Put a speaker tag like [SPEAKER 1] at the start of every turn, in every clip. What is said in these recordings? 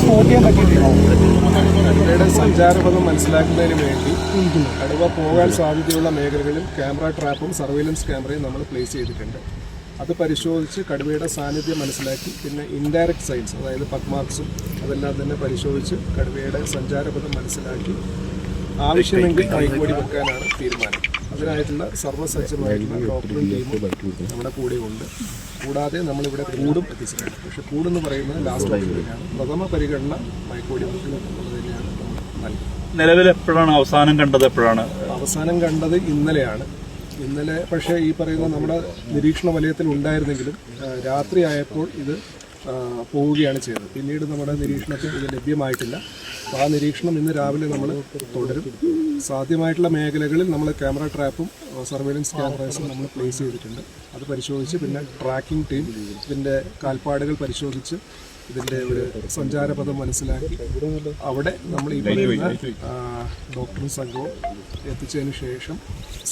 [SPEAKER 1] Spot ചെയ്യാൻ
[SPEAKER 2] സഞ്ചാരപഥം മനസ്സിലാക്കുന്നതിന് വേണ്ടി കടുവ പോകാൻ സാധ്യതയുള്ള മേഖലകളിൽ ക്യാമറ ട്രാപ്പും സർവൈലൻസ് ക്യാമറയും നമ്മൾ പ്ലേസ് ചെയ്തിട്ടുണ്ട്. അത് പരിശോധിച്ച് കടുവയുടെ സാന്നിധ്യം മനസ്സിലാക്കി പിന്നെ ഇൻഡയറക്റ്റ് സൈൻസ് അതായത് പക്മാർക്സും അതെല്ലാം തന്നെ പരിശോധിച്ച് കടുവയുടെ സഞ്ചാരപഥം മനസ്സിലാക്കി ആവശ്യമെങ്കിൽ കൈകൂടി വെക്കാനാണ് തീരുമാനം. അതിനായിട്ടുള്ള സർവസജ്ജമായിട്ടുള്ള ഡോക്ടറും ടീമും നമ്മുടെ കൂടെ ഉണ്ട്. കൂടാതെ നമ്മളിവിടെ കൂടും എത്തിച്ചിട്ടുണ്ട്. പക്ഷേ കൂടെന്ന് പറയുന്നത് ലാസ്റ്റ് ഓപ്ഷനിലാണ് പ്രഥമ പരിഗണന എന്നുള്ളത് തന്നെയാണ് നൽകുന്നത്
[SPEAKER 3] നിലവിൽ എപ്പോഴാണ് അവസാനം കണ്ടത് എപ്പോഴാണ്?
[SPEAKER 2] അവസാനം കണ്ടത് ഇന്നലെയാണ്. ഇന്നലെ പക്ഷേ ഈ പറയുന്ന നമ്മുടെ നിരീക്ഷണ വലയത്തിൽ ഉണ്ടായിരുന്നെങ്കിലും രാത്രി രാത്രിയായപ്പോൾ ഇത് പോവുകയാണ് ചെയ്തത്. പിന്നീട് നമ്മുടെ നിരീക്ഷണത്തിൽ ഇത് ലഭ്യമായിട്ടില്ല. അപ്പോൾ ആ നിരീക്ഷണം ഇന്ന് രാവിലെ നമ്മൾ തുടരും. സാധ്യമായിട്ടുള്ള മേഖലകളിൽ നമ്മൾ ക്യാമറ ട്രാപ്പും സർവൈലൻസ് ക്യാമറാസും നമ്മൾ പ്ലേസ് ചെയ്തിട്ടുണ്ട്. അത് പരിശോധിച്ച് പിന്നെ ട്രാക്കിംഗ് ടീം ഇതിന്റെ കാൽപ്പാടുകൾ പരിശോധിച്ച് ഇതിന്റെ ഒരു സഞ്ചാരപഥം മനസ്സിലാക്കി അവിടെ നമ്മൾ ഈ പറയുന്ന ഡോക്ടറും സംഘവും എത്തിച്ചതിന് ശേഷം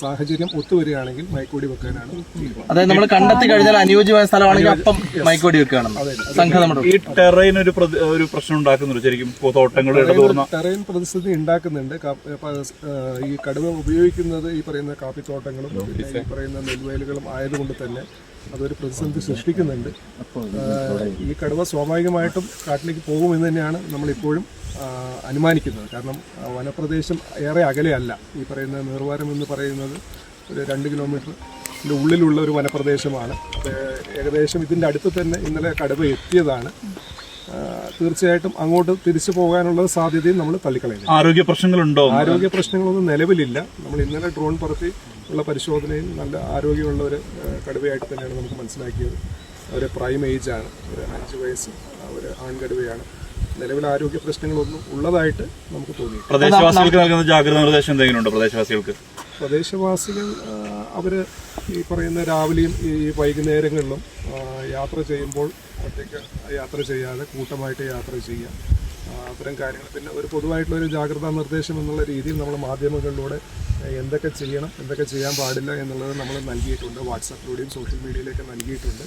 [SPEAKER 2] സാഹചര്യം ഒത്തുവരികയാണെങ്കിൽ മൈക്കോടി വെക്കാനാണ് തീരുമാനം
[SPEAKER 1] അതായത് നമ്മൾ കണ്ടെത്തി കഴിഞ്ഞാൽ അനുയോജ്യമായ സ്ഥലമാണെങ്കിൽ അപ്പം മൈക്കോടി വെക്കുകയാണ്
[SPEAKER 3] ഈ ടെറൈൻ ഒരു ഒരു പ്രശ്നം ഉണ്ടാക്കുന്നുണ്ട്. ശരിക്കും തോട്ടങ്ങൾ ഇടതൂർന്ന
[SPEAKER 2] ടെറൈൻ പ്രതിസന്ധി ഉണ്ടാക്കുന്നുണ്ട്. ഈ കടുവ ഉപയോഗിക്കുന്നത് ഈ പറയുന്ന കാപ്പിത്തോട്ടങ്ങളും ഈ പറയുന്ന നെൽവയലുകളും ആയതുകൊണ്ട് തന്നെ അതൊരു പ്രതിസന്ധി സൃഷ്ടിക്കുന്നുണ്ട്. ഈ കടുവ സ്വാഭാവികമായിട്ടും കാട്ടിലേക്ക് പോകുമെന്ന് തന്നെയാണ് നമ്മളിപ്പോഴും അനുമാനിക്കുന്നത്. കാരണം വനപ്രദേശം ഏറെ അകലെയല്ല. ഈ പറയുന്ന നീർവാരം എന്ന് പറയുന്നത് ഒരു രണ്ട് കിലോമീറ്ററിന്റെ ഉള്ളിലുള്ള ഒരു വനപ്രദേശമാണ്. ഏകദേശം ഇതിന്റെ അടുത്ത് തന്നെ ഇന്നലെ കടുവ എത്തിയതാണ്. തീർച്ചയായിട്ടും അങ്ങോട്ട് തിരിച്ചു പോകാനുള്ള സാധ്യതയും നമ്മൾ തള്ളിക്കളയുന്നു
[SPEAKER 3] ആരോഗ്യ പ്രശ്നങ്ങളുണ്ടോ?
[SPEAKER 2] ആരോഗ്യ പ്രശ്നങ്ങളൊന്നും നിലവിലില്ല. നമ്മൾ ഇന്നലെ ഡ്രോൺ പറത്തി ഉള്ള പരിശോധനയിൽ നല്ല ആരോഗ്യമുള്ള ഒരു കടുവയായിട്ട് തന്നെയാണ് നമുക്ക് മനസ്സിലാക്കിയത്. അവർ പ്രൈം ഏജ് ആണ് ഒരു അഞ്ച് വയസ്സ് ഒരു ആൺകടുവയാണ്. നിലവിൽ ആരോഗ്യ പ്രശ്നങ്ങളൊന്നും ഉള്ളതായിട്ട് നമുക്ക് തോന്നി
[SPEAKER 3] പ്രദേശവാസികൾക്ക് നൽകുന്ന ജാഗ്രത നിർദ്ദേശം എന്തെങ്കിലും ഉണ്ടോ പ്രദേശവാസികൾക്ക്?
[SPEAKER 2] പ്രദേശവാസികൾ അവർ ഈ പറയുന്ന രാവിലെയും ഈ വൈകുന്നേരങ്ങളിലും യാത്ര ചെയ്യുമ്പോൾ ഒറ്റയ്ക്ക് യാത്ര ചെയ്യാതെ കൂട്ടമായിട്ട് യാത്ര ചെയ്യുക അത്തരം കാര്യങ്ങൾ. പിന്നെ ഒരു പൊതുവായിട്ടുള്ള ഒരു ജാഗ്രതാ നിർദ്ദേശം എന്നുള്ള രീതിയിൽ നമ്മൾ മാധ്യമങ്ങളിലൂടെ എന്തൊക്കെ ചെയ്യണം എന്തൊക്കെ ചെയ്യാൻ പാടില്ല എന്നുള്ളത് നമ്മൾ നൽകിയിട്ടുണ്ട്. വാട്സാപ്പിലൂടെയും സോഷ്യൽ മീഡിയയിലൊക്കെ നൽകിയിട്ടുണ്ട്.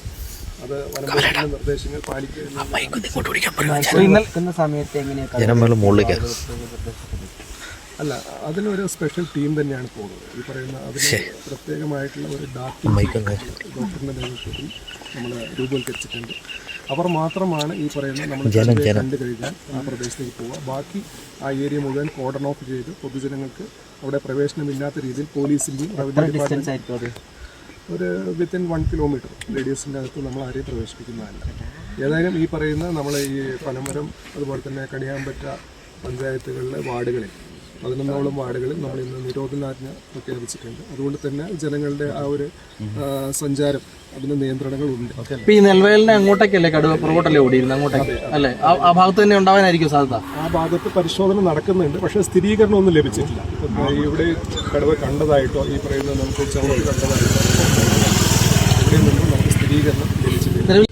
[SPEAKER 2] അത് വനംവകുപ്പിന്റെ നിർദ്ദേശങ്ങൾ പാലിക്കുക അല്ല അതിനൊരു സ്പെഷ്യൽ ടീം തന്നെയാണ് പോകുന്നത്. ഈ പറയുന്ന അതിന് പ്രത്യേകമായിട്ടുള്ള ഒരു ഡാക്ടർ ഡോക്ടറിന്റെ നേതൃത്വത്തിൽ നമ്മൾ രൂപവൽക്കരിച്ചിട്ടുണ്ട്. അവർ മാത്രമാണ് ഈ പറയുന്ന നമ്മൾ കണ്ടു കഴിഞ്ഞാൽ ആ പ്രദേശത്തേക്ക് പോവുക. ബാക്കി ആ ഏരിയ മുഴുവൻ കോർഡൺ ഓഫ് ചെയ്ത് പൊതുജനങ്ങൾക്ക് അവിടെ പ്രവേശനമില്ലാത്ത രീതിയിൽ പോലീസിന്റെയും റവന്യൂ ഡിപ്പാർട്ട്മെന്റ് ഒരു വിത്തിൻ വൺ കിലോമീറ്റർ റേഡിയസിന്റെ അകത്ത് നമ്മൾ ആരെയും പ്രവേശിപ്പിക്കുന്നതല്ല. ഏതായാലും ഈ പറയുന്ന നമ്മൾ ഈ പനമരം അതുപോലെ തന്നെ കണിയാമ്പറ്റ പഞ്ചായത്തുകളിലെ വാർഡുകളിൽ പതിനൊന്നോളം വാർഡുകളിൽ നമ്മൾ ഇന്ന് നിരോധനാജ്ഞ പ്രഖ്യാപിച്ചിട്ടുണ്ട്. അതുകൊണ്ട് തന്നെ ജനങ്ങളുടെ ആ ഒരു സഞ്ചാരം അതിന് നിയന്ത്രണങ്ങൾ
[SPEAKER 1] ഉണ്ട് ഈ നെൽവയലിന്റെ അങ്ങോട്ടേക്കല്ലേ കടുവ പുറകോട്ടല്ലേ ഓടിയിരുന്നു? അങ്ങോട്ടേക്ക് അല്ലേ? ആ- ഭാഗത്ത് തന്നെ ഉണ്ടാവാനായിരിക്കും സാധ്യത.
[SPEAKER 2] ആ ഭാഗത്ത് പരിശോധന നടക്കുന്നുണ്ട് പക്ഷെ സ്ഥിരീകരണം ഒന്നും ലഭിച്ചിട്ടില്ല ഇവിടെ കടുവ കണ്ടതായിട്ടോ ഈ പറയുന്ന നമുക്ക് ചവിട്ടി കണ്ടതായിട്ടോ ഇവിടെ നിന്നും നമുക്ക് സ്ഥിരീകരണം ലഭിച്ചിട്ടില്ല.